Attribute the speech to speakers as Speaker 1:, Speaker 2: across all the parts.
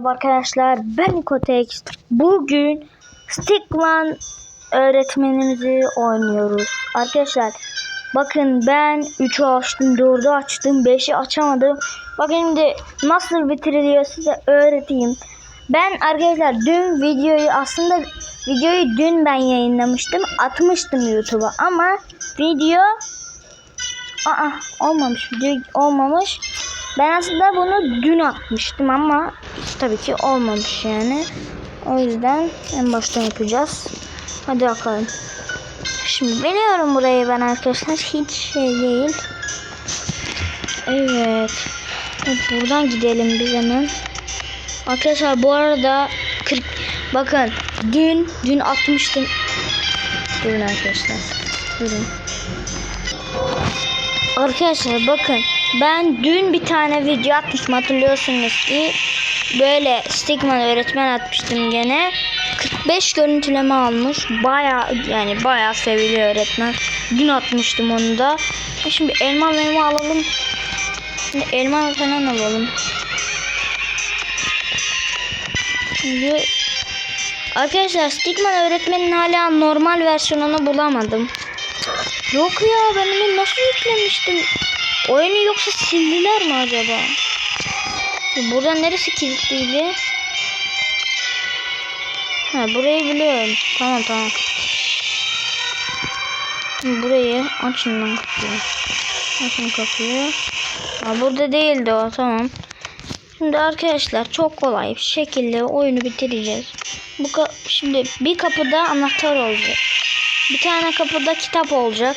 Speaker 1: merhaba arkadaşlar. Ben Nikotex. Bugün Stickman öğretmenimizi oynuyoruz. Arkadaşlar bakın ben 3'ü açtım, 4'ü açtım, 5'i açamadım. Bakın şimdi nasıl bitiriliyor size öğreteyim. Ben arkadaşlar dün videoyu aslında videoyu dün ben yayınlamıştım. Atmıştım YouTube'a ama video Aa olmamış video olmamış. Ben aslında bunu dün atmıştım ama tabii ki olmamış yani. O yüzden en baştan yapacağız. Hadi bakalım. Şimdi biliyorum burayı ben arkadaşlar hiç şey değil. Evet. evet buradan gidelim biz hemen. Arkadaşlar bu arada 40 bakın dün dün atmıştım. Durun arkadaşlar. Durun. Arkadaşlar bakın ben dün bir tane video atmıştım hatırlıyorsunuz ki. Böyle Stigman öğretmen atmıştım gene. 45 görüntüleme almış. Baya yani baya seviliyor öğretmen. Dün atmıştım onu da. E şimdi elma elma alalım. Şimdi elma falan alalım. Şimdi arkadaşlar Stigman öğretmenin hala normal versiyonunu bulamadım Yok ya ben onu nasıl yüklemiştim? Oyunu yoksa sildiler mi acaba? Burada neresi kilitliydi? Ha burayı biliyorum. Tamam tamam. Burayı açın lan kapıyı. Açın kapıyı. Ha burada değildi o tamam. Şimdi arkadaşlar çok kolay bir şekilde oyunu bitireceğiz. Bu şimdi bir kapıda anahtar olacak. Bir tane kapıda kitap olacak.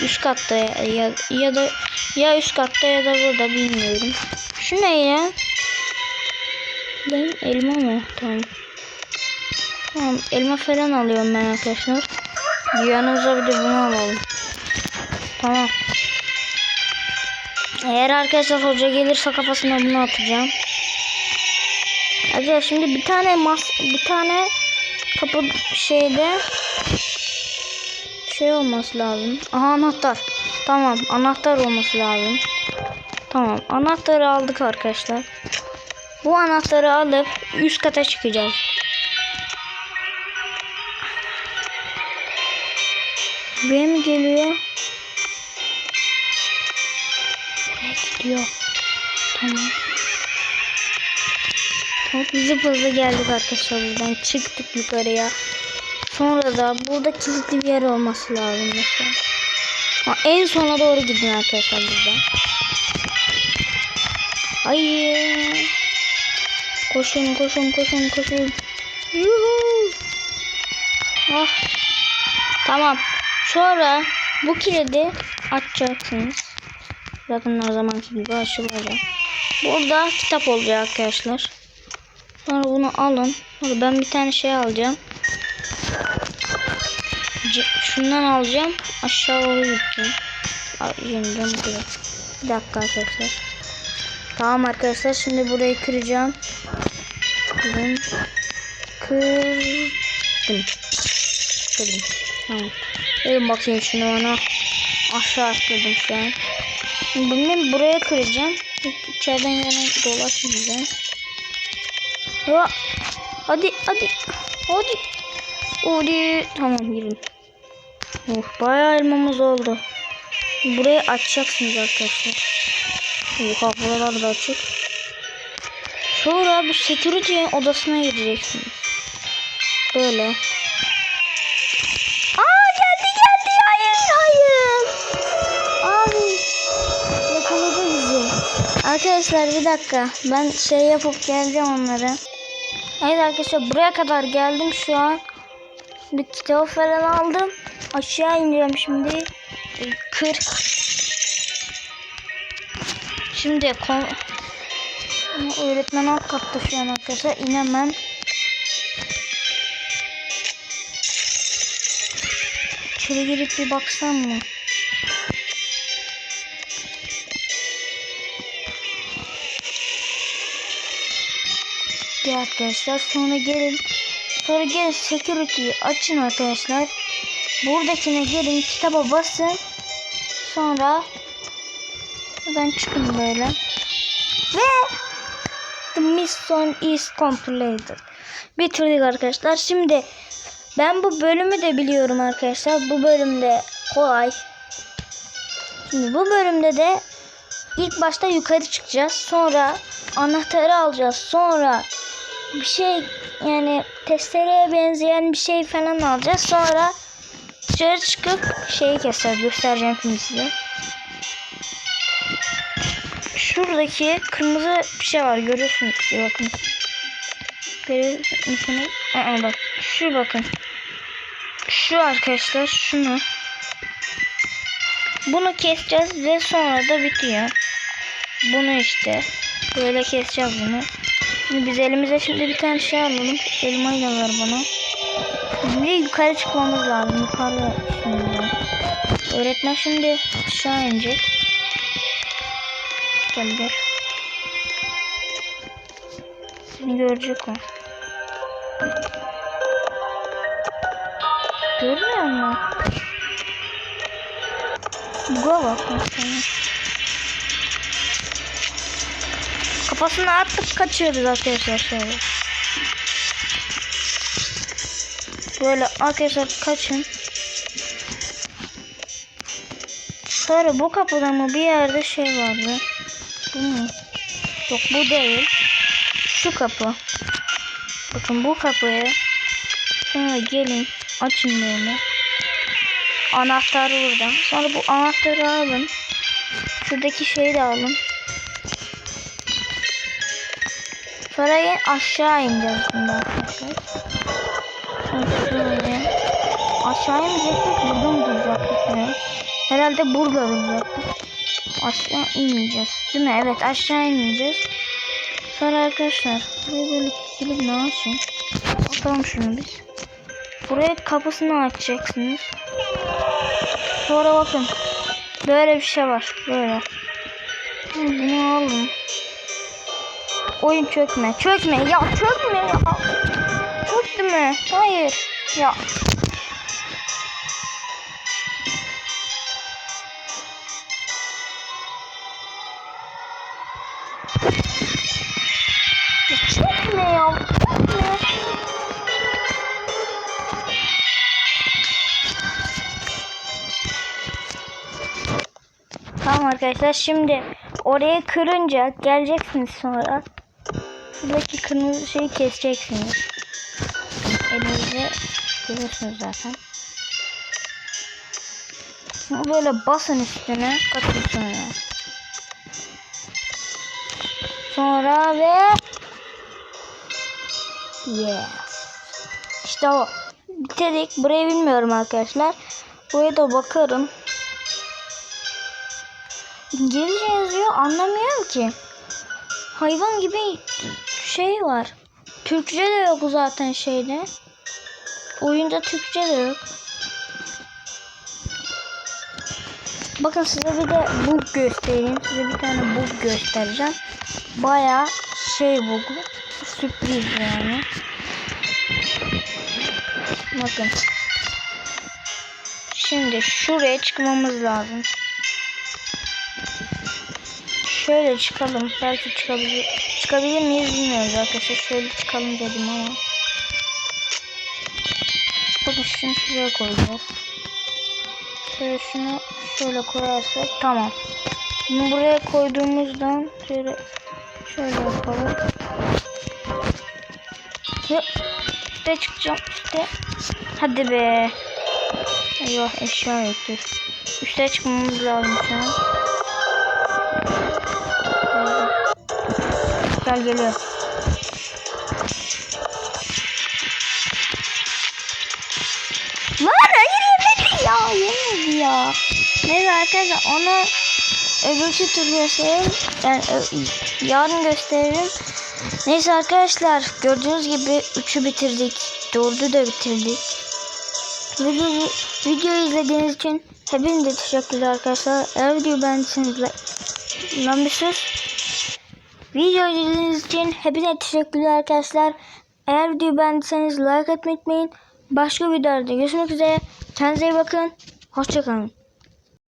Speaker 1: Üst katta ya, ya da ya üst katta ya da burada bilmiyorum. Şu ne ya? Ben elma mı? Tamam. Tamam elma falan alıyorum ben arkadaşlar. Yanımıza bir de bunu alalım. Tamam. Eğer arkadaşlar hoca gelirse kafasına bunu atacağım. Arkadaşlar şimdi bir tane mas bir tane kapı şeyde şey olması lazım. Aha anahtar. Tamam anahtar olması lazım. Tamam anahtarı aldık arkadaşlar. Bu anahtarı alıp üst kata çıkacağız. Mı geliyor? Buraya gidiyor. Tamam. Çok hızlı hızlı geldik arkadaşlar buradan. Çıktık yukarıya. Sonra da burada kilitli bir yer olması lazım mesela. Ha, en sona doğru gidin arkadaşlar buradan. Hayır. Koşun koşun koşun koşun. Yuhu. Ah. Tamam. Sonra bu kilidi açacaksınız. Zaten her zamanki gibi açılacak. Burada kitap olacak arkadaşlar. Sonra bunu alın. Sonra ben bir tane şey alacağım. C şundan alacağım. Aşağı doğru gideceğim. Yeniden buraya. Bir dakika arkadaşlar. Tamam arkadaşlar şimdi burayı kıracağım. Kırdım. Kırdım. Kırdım. Tamam. Verin bakayım şunu bana. Aşağı atladım şu an. Bunu buraya kıracağım. İçeriden yana dolaşmayacağım. Ya. Hadi hadi. Hadi. Hadi. Tamam girin. Oh bayağı elmamız oldu. Burayı açacaksınız arkadaşlar. Oha buralar da açık. Sonra bir security odasına gireceksiniz. Böyle. Aa geldi geldi. Hayır hayır. Abi. Yakaladı bizi. Arkadaşlar bir dakika. Ben şey yapıp geleceğim onlara. Evet arkadaşlar buraya kadar geldim şu an. Bir kitap falan aldım. Aşağı iniyorum şimdi. E, Kır. Şimdi kon öğretmen alt katta şu an arkadaşlar. inemem. İçeri girip bir baksam mı? Gel arkadaşlar sonra gelin. Sonra gelin security'yi açın arkadaşlar. Buradakine gelin kitaba basın. Sonra buradan çıkın böyle. Ve The mission is completed. Bitirdik arkadaşlar. Şimdi ben bu bölümü de biliyorum arkadaşlar. Bu bölümde kolay. Şimdi bu bölümde de ilk başta yukarı çıkacağız. Sonra anahtarı alacağız. Sonra bir şey yani testereye benzeyen bir şey falan alacağız. Sonra dışarı çıkıp şeyi keseceğiz. Göstereceğim şimdi size. Şuradaki kırmızı bir şey var. Görüyorsunuz ki bakın. Görüyor musunuz? Aa, bak. Şu bakın. Şu arkadaşlar. Şunu. Bunu keseceğiz ve sonra da bitiyor. Bunu işte. Böyle keseceğiz bunu. Biz elimize şimdi bir tane şey alalım. Elmayı da ver bana. Şimdi yukarı çıkmamız lazım. Yukarıda şimdi. Öğretmen şimdi aşağı inecek. Gel gel. Seni görecek o. Görmüyor musun? Buga bak mesela. Kafasına atıp kaçıyoruz arkadaşlar şöyle. Böyle arkadaşlar kaçın. Sonra bu kapıda mı bir yerde şey vardı. Bu mu? Yok bu değil. Şu kapı. Bakın bu kapıya sonra gelin açın böyle. Anahtar burada. Sonra bu anahtarı alın. Şuradaki şeyi de alın. Yine aşağı ineceğiz şimdi arkadaşlar. Şöyle. Aşağı inecektik. Burada mı duracaktık? Herhalde burada duracaktık. Aşağı inmeyeceğiz. Değil mi? Evet aşağı inmeyeceğiz. Sonra arkadaşlar buraya böyle kilip ne açın? Atalım şunu biz. Buraya kapısını açacaksınız. Sonra bakın. Böyle bir şey var. Böyle. Bunu alın. Oyun çökme. Çökme ya çökme ya. Çöktü mü? Hayır. Ya. Çökme ya. Çökme. Tamam arkadaşlar şimdi oraya kırınca geleceksiniz sonra buradaki kırmızı şeyi keseceksiniz. Elinizde görüyorsunuz zaten. Şimdi böyle basın üstüne katın sonra. Sonra ve yes. İşte o. Bitirdik. Burayı bilmiyorum arkadaşlar. Buraya da bakarım. İngilizce yazıyor anlamıyorum ki. Hayvan gibi şey var. Türkçe de yok zaten şeyde. Oyunda Türkçe de yok. Bakın size bir de bug göstereyim. Size bir tane bug göstereceğim. Baya şey bug. Sürpriz yani. Bakın. Şimdi şuraya çıkmamız lazım. Şöyle çıkalım. Belki çıkabilir. Çıkabilir miyiz bilmiyoruz arkadaşlar. Şöyle çıkalım dedim ama. Bakın şunu şuraya koyacağız. Şöyle şunu şöyle koyarsak tamam. Bunu buraya koyduğumuzdan şöyle şöyle yapalım. Ve üste çıkacağım üste. Hadi be. Eyvah eşya yoktur. Üste çıkmamız lazım şu an. Gel geliyor. Lan hayır yemedi ya. Yemedi ya. Neyse arkadaşlar onu öbürkü tur gösterelim. Yani yarın gösteririm. Neyse arkadaşlar gördüğünüz gibi 3'ü bitirdik. 4'ü de bitirdik. Videoyu, videoyu izlediğiniz için hepinize teşekkürler arkadaşlar. Eğer videoyu beğendiyseniz like... Lan. Video izlediğiniz için hepinize teşekkürler arkadaşlar. Eğer videoyu beğendiyseniz like etmeyi unutmayın. Başka videolarda görüşmek üzere. Kendinize iyi bakın. Hoşçakalın.